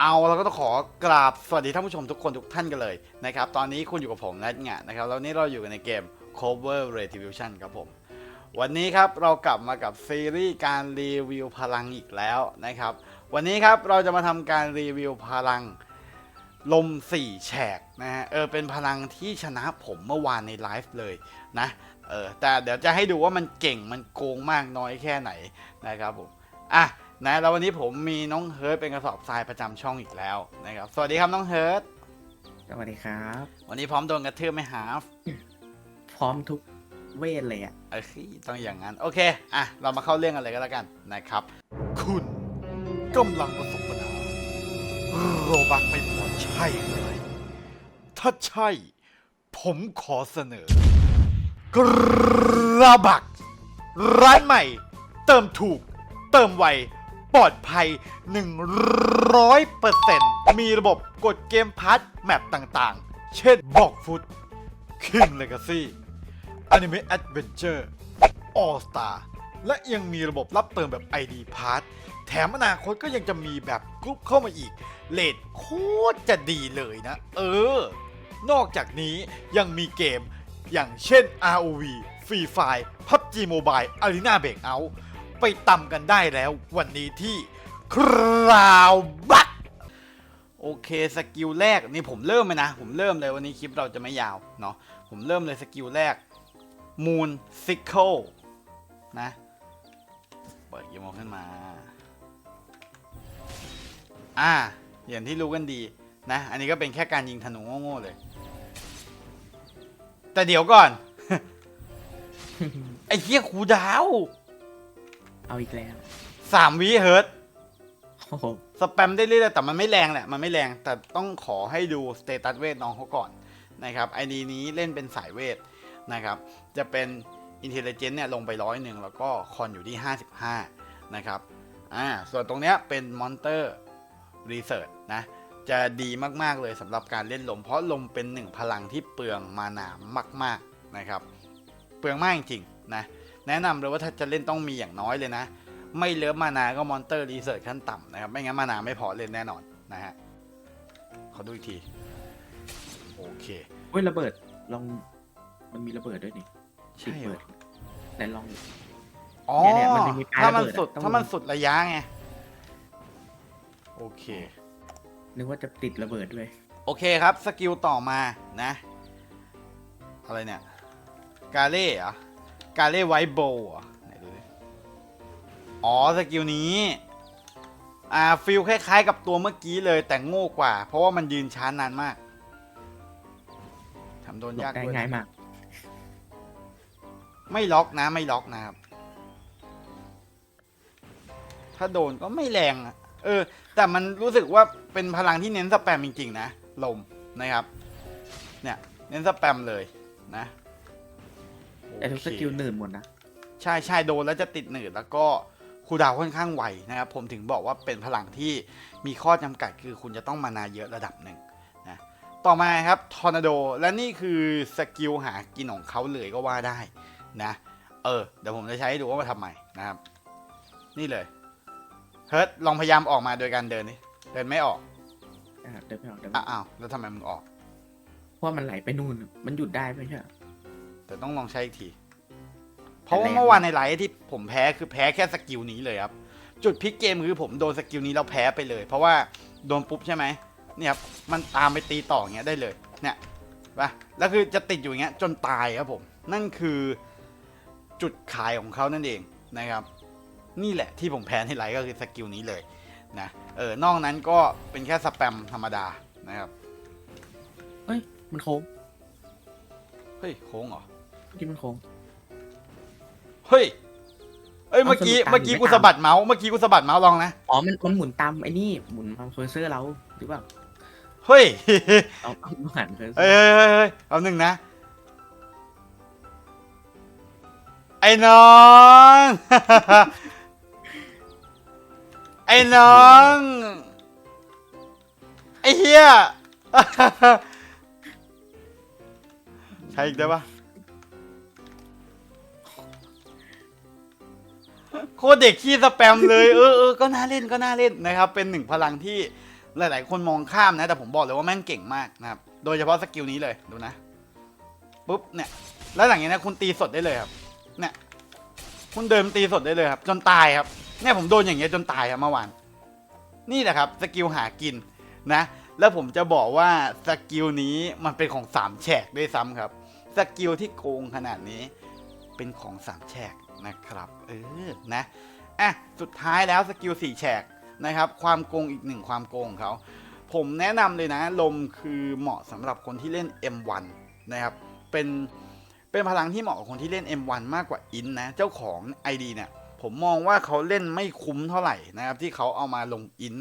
เอาเราก็ต้องขอกราบสวัสดีท่านผู้ชมทุกคนทุกท่านกันเลยนะครับ ตอนนี้คุณอยู่กับผมนัทงะนะครับ แล้วนนี้เราอยู่กันในเกม Cover Retribution ครับผม วันนี้ครับเรากลับมากับซีรีส์การรีวิวพลังอีกแล้วนะครับ วันนี้ครับเราจะมาทำการรีวิวพลังลมสี่แฉกนะฮะเออเป็นพลังที่ชนะผมเมื่อวานในไลฟ์เลยนะเออแต่เดี๋ยวจะให้ดูว่ามันเก่งมันโกงมากน้อยแค่ไหนนะครับผมอะ นะแล้ววันนี้ผมมีน้องเฮิร์ตเป็นกระสอบทรายประจำช่องอีกแล้วนะครับสวัสดีครับน้องเฮิร์ตสวัสดีครับ วันนี้พร้อมโดนกระทืบไหมฮาฟพร้อมทุกเวทเลยอะ เอ้ยต้องอย่างนั้น โอเคอะเรามาเข้าเรื่องกันเลยก็แล้วกันนะครับ คุณกำลังประสบปัญหาโรบักไม่พอใช่ไหมถ้าใช่ ผมขอเสนอกระบัก ร้านใหม่ เติมถูก เติมไว ปลอดภัย 100%มีระบบกดเกมพาร์ทแมปต่างๆ เช่นบอกฟุต King Legacy Anime Adventure All Star และยังมีระบบรับเติมแบบ ID Pass แถมอนาคตก็ยังจะมีแบบกรุ๊ปเข้ามาอีก เลทโคตรจะดีเลยนะ เออ นอกจากนี้ยังมีเกมอย่างเช่น ROV Free Fire PUBG Mobile Arena Breakout ไปตำกันได้แล้ว วันนี้ที่คราวบักโอเคสกิลแรกนี่ผมเริ่มเลยนะ ผมเริ่มเลยวันนี้คลิปเราจะไม่ยาวเนาะผมเริ่มเลยสกิลแรก Moon Sickle นะเปิดยีโมขึ้นมา อ่า อย่างที่รู้กันดีนะ อันนี้ก็เป็นแค่การยิงธนูโง่ๆเลย แต่เดี๋ยวก่อน ไอ้เหี้ยคูดาว เอาอีกแล้วสามวิเฮิร์ตโอ้โหสแปมได้เรื่อยๆแต่มันไม่แรงแหละ มันไม่แรง แต่ต้องขอให้ดูสเตตัสเวทน้องเขาก่อนนะครับไอดีนี้เล่นเป็นสายเวทนะครับ จะเป็นอินเทลเจนต์เนี่ยลงไปร้อยหนึ่งแล้วก็คอนอยู่ที่ 55 นะครับ อ่า ส่วนตรงเนี้ยเป็นมอนเตอร์รีเสิร์ชนะ จะดีมากๆเลยสำหรับการเล่นลม เพราะลมเป็นหนึ่งพลังที่เปลืองมานามาก ๆนะครับ เปลืองมากจริงๆนะ แนะนำเลยว่าถ้าจะเล่นต้องมีอย่างน้อยเลยนะ ไม่เลิฟมานาก็มอนเตอร์รีเสิร์ชขั้นต่ำนะครับ ไม่งั้นมานาไม่พอเล่นแน่นอนนะฮะขอดูอีกที โอเคเว้ยระเบิดลองมันมีระเบิดด้วยนี่ใช่เหรเปิอดไหนลองดิอ๋อเนี่ยเนี่ยมันมีปลายถ้ามันระเบิดอะสุดต้องถ้ามันสุดระยะไงโอเคนึกว่าจะติดระเบิดด้วย โอเคครับ สกิลต่อมานะ อะไรเนี่ย กาเล่เหรอ กาเล่ไวท์โบว์เหรอไหนดูดิอ๋อสกิลนี้ อ่าฟิลคล้ายๆ กับตัวเมื่อกี้เลยแต่โง่กว่า เพราะว่ามันยืนช้านานมากทำโดนหลบยากได้ด้วยง่ายมาก ไม่ล็อกนะไม่ล็อกนะครับ ถ้าโดนก็ไม่แรงอะเออ แต่มันรู้สึกว่าเป็นพลังที่เน้นสแปมจริงๆนะ ลมนะครับ เนี่ย เน้นสแปมเลยนะ แต่ทุกโอเคสกิลหนื่นหมดนะ ใช่ใช่โดนแล้วจะติดหนืดแล้วก็คูลดาวน์ค่อนข้างไวนะครับ ผมถึงบอกว่าเป็นพลังที่มีข้อจำกัดคือคุณจะต้องมานาเยอะระดับหนึ่งนะต่อมาครับทอร์นาโดและนี่คือสกิลหากินของเขาเลยก็ว่าได้นะเออเดี๋ยวผมจะใช้ให้ดูว่ามาทำไมนะครับ นี่เลยเฮิร์ตลองพยายามออกมาโดยการเดินนี่เดินไม่ออกอ่าเดินไม่ออกเดินไม่ออ้าอกวแล้วทำไมมึงออก เพราะว่ามันไหลไปนู่นมันหยุดได้ไม่ใช่เหรอ แต่ต้องลองใช้อีกที เพราะว่าเมื่อวานในไลฟ์ที่ผมแพ้คือแพ้แค่สกิลนี้เลยครับ จุดพลิกเกมคือผมโดนสกิลนี้แล้วแพ้ไปเลย เพราะว่าโดนปุ๊บใช่ไหมเนี่ยครับมันตามไปตีต่ออย่างเงี้ยได้เลย เนี่ยปะแล้วคือจะติดอยู่อย่างเงี้ยจนตายครับผม นั่นคือจุดขายของเขานั่นเองนะครับ นี่แหละที่ผมแพ้ในไลฟ์ก็คือสกิลนี้เลยนะเออนอกนั้นก็เป็นแค่สแปมธรรมดานะครับ เฮ้ย มันโค้ง เฮ้ย โค้งเหรอ เมื่อกี้มันโค้ง เฮ้ยเอ้ย เอาเมื่อกี้สรุปตามเมื่อกี้ไม่กูตาม สะบัดเมาส์ เมื่อกี้กูสะบัดเมาส์ลองนะ อ๋อมันมันหมุนตามไอ้นี่หมุนตามเคอร์เซอร์เราหรือเปล่าเฮ้ย เอาเอาหันเคอร์เซอเอ้ยร์เฮ้ยเฮ้ยเฮ้ยเอาหนึ่งนะ ไอ้น้อง ไอ้น้อง ไอ้เฮีย ใช่อีกได้ปะ โคเด็กขี้สแปมเลยเออเออก็น่าเล่นก็น่าเล่นนะครับ เป็นหนึ่งพลังที่หลาย ๆ คนมองข้ามนะ แต่ผมบอกเลยว่าแม่งเก่งมากนะครับ โดยเฉพาะสกิลนี้เลยดูนะปุ๊บเนี่ย แล้วหลังจากนี้นคุณตีสดได้เลยครับ เนี่ย คุณเดินตีสดได้เลยครับ จนตายครับเนี่ยผมโดนอย่างเงี้ยจนตายครับเมื่อวานนี่แหละครับสกิลหากินนะ แล้วผมจะบอกว่าสกิลนี้มันเป็นของสามแฉกด้วยซ้ำครับสกิลที่โกงขนาดนี้เป็นของสามแฉก นะครับเออนะอะสุดท้ายแล้วสกิลสี่แฉกนะครับความโกงอีกหนึ่งความโกงเขาผมแนะนำเลยนะ ลมคือเหมาะสำหรับคนที่เล่น M1 นะครับเป็นเป็นพลังที่เหมาะกับคนที่เล่น M1 มากกว่าอินนะเจ้าของ ID เนี่ยผมมองว่าเขาเล่นไม่คุ้มเท่าไหร่นะครับที่เขาเอามาลงอิน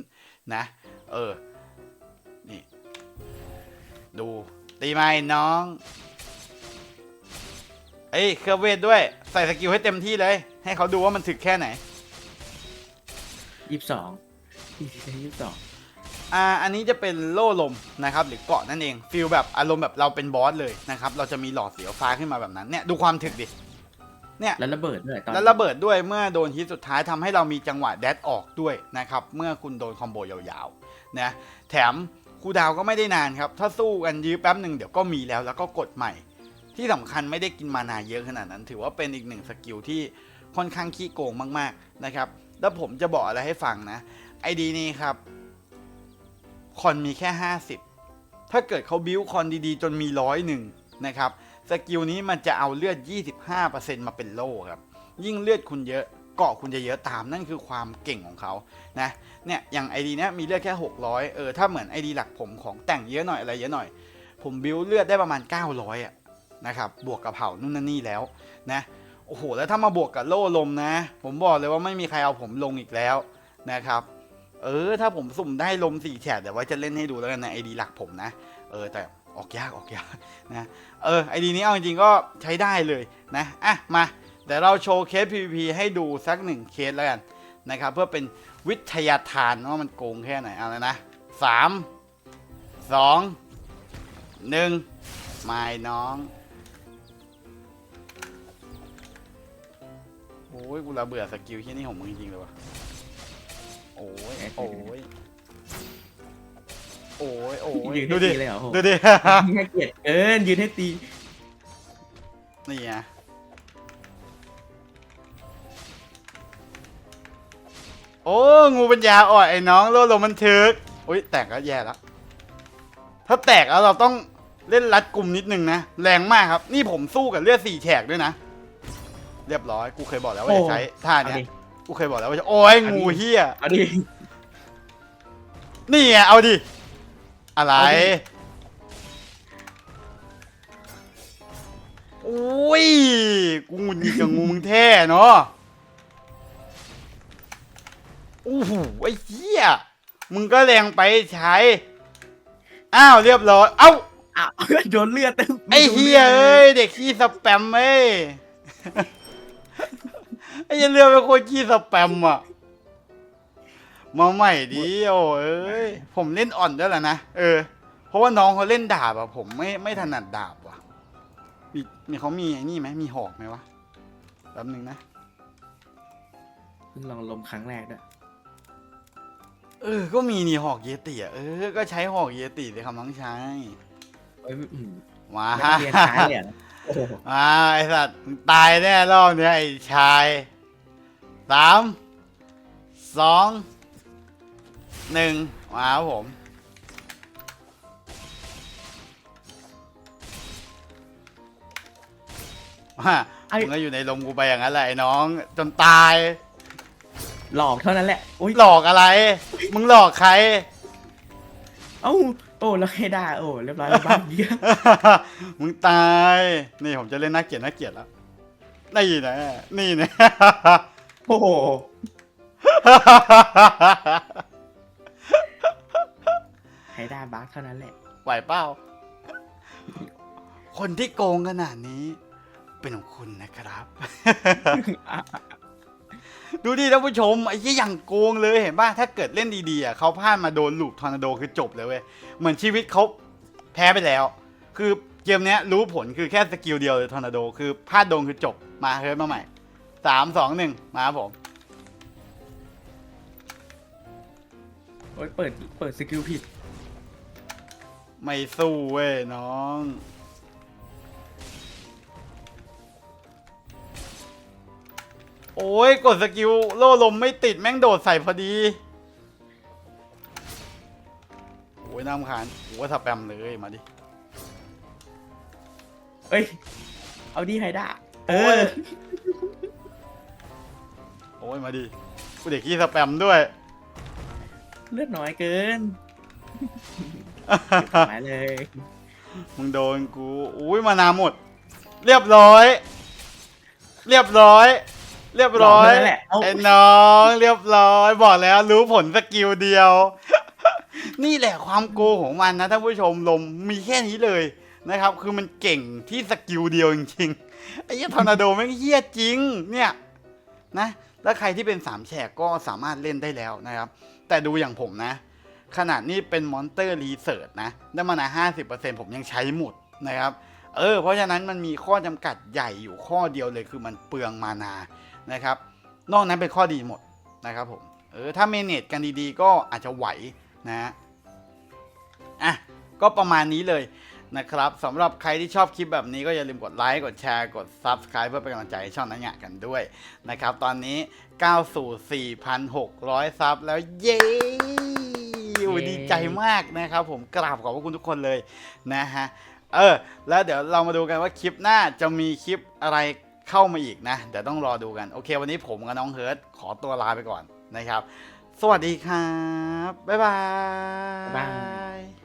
นะ เออ นี่ ดู ตีไม้น้อง เอ้ยเคอร์เวทด้วย ใส่สกิลให้เต็มที่เลย ให้เขาดูว่ามันถึกแค่ไหน ยี่สิบสองยี่สิบสอง อ่า อันนี้จะเป็นโล่ลมนะครับ หรือเกาะนั่นเองฟีลแบบอารมณ์แบบเราเป็นบอสเลยนะครับ เราจะมีหลอดสีฟ้าขึ้นมาแบบนั้นเนี่ยดูความถึกดิ เนี่ย แล้วระเบิดด้วยตอนแล้วระเบิดด้วยเมื่อโดนฮิตสุดท้ายทำให้เรามีจังหวะแดดออกด้วยนะครับ เมื่อคุณโดนคอมโบยาวๆนะแถมคูลดาวน์ก็ไม่ได้นานครับ ถ้าสู้กันยื้อแป๊บหนึ่งเดี๋ยวก็มีแล้วแล้วก็กดใหม่ ที่สำคัญไม่ได้กินมานาเยอะขนาดนั้น ถือว่าเป็นอีกหนึ่งสกิลที่ค่อนข้างขี้โกงมากๆนะครับแล้วผมจะบอกอะไรให้ฟังนะไอดีนี้ครับคอนมีแค่ 50 ถ้าเกิดเขาบิวคอนดีๆ จนมีร้อยหนึ่งนะครับสกิลนี้มันจะเอาเลือด 25%มาเป็นโล่ครับ ยิ่งเลือดคุณเยอะเกาะคุณจะเยอะตามนั่นคือความเก่งของเขานะเนี่ยอย่างไอดีเนี้ยมีเลือดแค่ 600 เออถ้าเหมือนไอดีหลักผมของแต่งเยอะหน่อยอะไรเยอะหน่อย ผมบิวเลือดได้ประมาณ 900อะ นะครับบวกกับเผานู่นนั่นนี่แล้วนะโอ้โหแล้วถ้ามาบวกกับโล่ลมนะ ผมบอกเลยว่าไม่มีใครเอาผมลงอีกแล้วนะครับ เออถ้าผมสุ่มได้ลมสี่แฉกเดี๋ยวไว้จะเล่นให้ดูแล้วกันในไอดีหลักผมนะ เออแต่ออกยากออกยากนะเออไอดีนี้เอาจริงๆก็ใช้ได้เลยนะอะมาเดี๋ยวเราโชว์เคส PVP ให้ดูสักหนึ่งเคสแล้วกันนะครับ เพื่อเป็นวิทยาทานว่ามันโกงแค่ไหนเอาแล้วนะสามสองหนึ่งไม่น้อง โอ้ยกูระเบื่อสกิลที่นี่ของมึงจริงๆเลยวะโอ้ยโอ้ยโอ้ยโอ้ยยืนดูให้ดิตีเลยเหรอโหดูดิ น่าเกลียดเกินยืนให้ตี นี่ไงโอ้งูปัญญาอ่อยไอ้น้องโลดลมมันถึกอุ้ยแตกก็แย่แล้วถ้าแตกแล้วเราต้องเล่นรัดกลุ่มนิดนึงนะ แรงมากครับ นี่ผมสู้กับเลือดสี่แฉกด้วยนะ เรียบร้อย กูเคยบอกแล้วว่าจะใช้ท่าเอาเนี้ยดิกูเคยบอกแล้วว่าจะโอ้ยงูเฮียเอาดินี่ไงเอาดิ อะไรเอาดิโอ้ย กูหงุดหงิดกับงูมึงแท้เนาะโอ้โหไอ้เหี้ย มึงก็แรงไปใช้ อ้าวเรียบร้อย เอ้าอ้าวโดนเลือดเต็มไอ้เฮียเอ้ย เด็กขี้สแปมเอ้ย ไอ้เหี้ยเรือเป็นคนขี้สแปมอะ มาใหม่ดิโอ้เอ้ยผมเล่นอ่อนด้วยแหละนะเออ เพราะว่าน้องเขาเล่นดาบอะผมไม่ไม่ถนัดดาบว่ะ มีมีเขามีไอ้นี่ไหมมีหอกไหมวะแป๊บนึงนะ เพิ่งลองลมครั้งแรกด้วยเออ ก็มีนี่หอกเยติอะ เออ ก็ใช้หอกเยติเลยคำน้องชาย เอ้ยอืมมานักเรียนช้าเลยเหรอโอ้โหอ่าไอสัตว์มึงตายแน่รอบเนี้ยไอชายสามสองหนึ่งมาครับผมว่ามึงก็อยู่ในลมกูไปอย่างนั้นแหละไอ้น้อง จนตาย หลอกเท่านั้นแหละ อุ้ยหลอกอะไร มึงหลอกใคร เอ้าโอ้แล้วให้ได้โอ้เรียบร้อยแล้วบ้านเยอะมึงตาย นี่ผมจะเล่นน่าเกลียดน่าเกลียดแล้วนี่นะนี่นะโอ้โหให้ได้บักเท่านั้นแหละ ไหวเปล่าคนที่โกงขนาดนี้ เป็นของคุณนะครับ ดูดิท่านผู้ชมไอ้ยี่อย่างโกงเลยเห็นป่ะถ้าเกิดเล่นดีๆอะเขาพลาดมาโดนลูกทอร์นาโดคือจบเลยเว้ยเหมือนชีวิตเขาแพ้ไปแล้ว คือเกมเนี้ยรู้ผลคือแค่สกิลเดียวเลยทอร์นาโดคือพลาดโดนคือจบมาเฮ้ยมาใหม่สามสองหนึ่งมาครับผมโอ้ยเปิด เปิดสกิลผิด ไม่สู้เว้ยน้อง อ้ยกดสกิลโล่ลมไม่ติดแม่งโดดใส่พอดี โอ้ยน้ำขานโอ้ยสแปมเลยมาดิ เอ้ย เอาดีไฮด้าเอโอ้ยอโอ้ยมาดิกูเด็กขี้สแปมด้วย เลือดน้อยเกินหายเลย มึงโดนกู อุ้ยมานาหมด เรียบร้อย เรียบร้อย เรียบร้อยบกนั่นแหละเอาไอ้น้องเรียบร้อย บอกแล้วรู้ผลสกิลเดียว นี่แหละความโกงของมันนะท่านผู้ชมลมมีแค่นี้เลยนะครับ คือมันเก่งที่สกิลเดียวจริงๆไอ้เหี้ยทอร์นาโดแม่งเฮี้ยจริง เนี่ยนะแล้วใครที่เป็นสามแฉกก็สามารถเล่นได้แล้วนะครับ แต่ดูอย่างผมนะ ขนาดนี้เป็นมอนเตอร์รีเสิร์ชนะได้มานะห้าสิบเปอร์เซ็นผมยังใช้หมดนะครับ เออ เพราะฉะนั้นมันมีข้อจำกัดใหญ่อยู่ข้อเดียวเลยคือมันเปลืองมานา นะครับ นอกนั้นเป็นข้อดีหมดนะครับผมเออถ้าเมเนจกันดีๆ ก็อาจจะไหวนะฮะอะก็ประมาณนี้เลยนะครับสำหรับใครที่ชอบคลิปแบบนี้ก็อย่าลืมกดไลค์กดแชร์กด Subscribe เพื่อเป็นกำลังใจให้ช่องนังหยะกันด้วยนะครับ ตอนนี้ก้าวสู่ 4,600 ซับแล้วเย้โอ้ยเย้ดีใจมากนะครับ ผมกราบขอบพระคุณทุกคนเลยนะฮะเออแล้วเดี๋ยวเรามาดูกันว่าคลิปหน้าจะมีคลิปอะไร เข้ามาอีกนะเดี๋ยวต้องรอดูกันโอเค วันนี้ผมกับน้องเฮิร์ตขอตัวลาไปก่อนนะครับ สวัสดีครับ บ๊ายบายบ๊ายบาย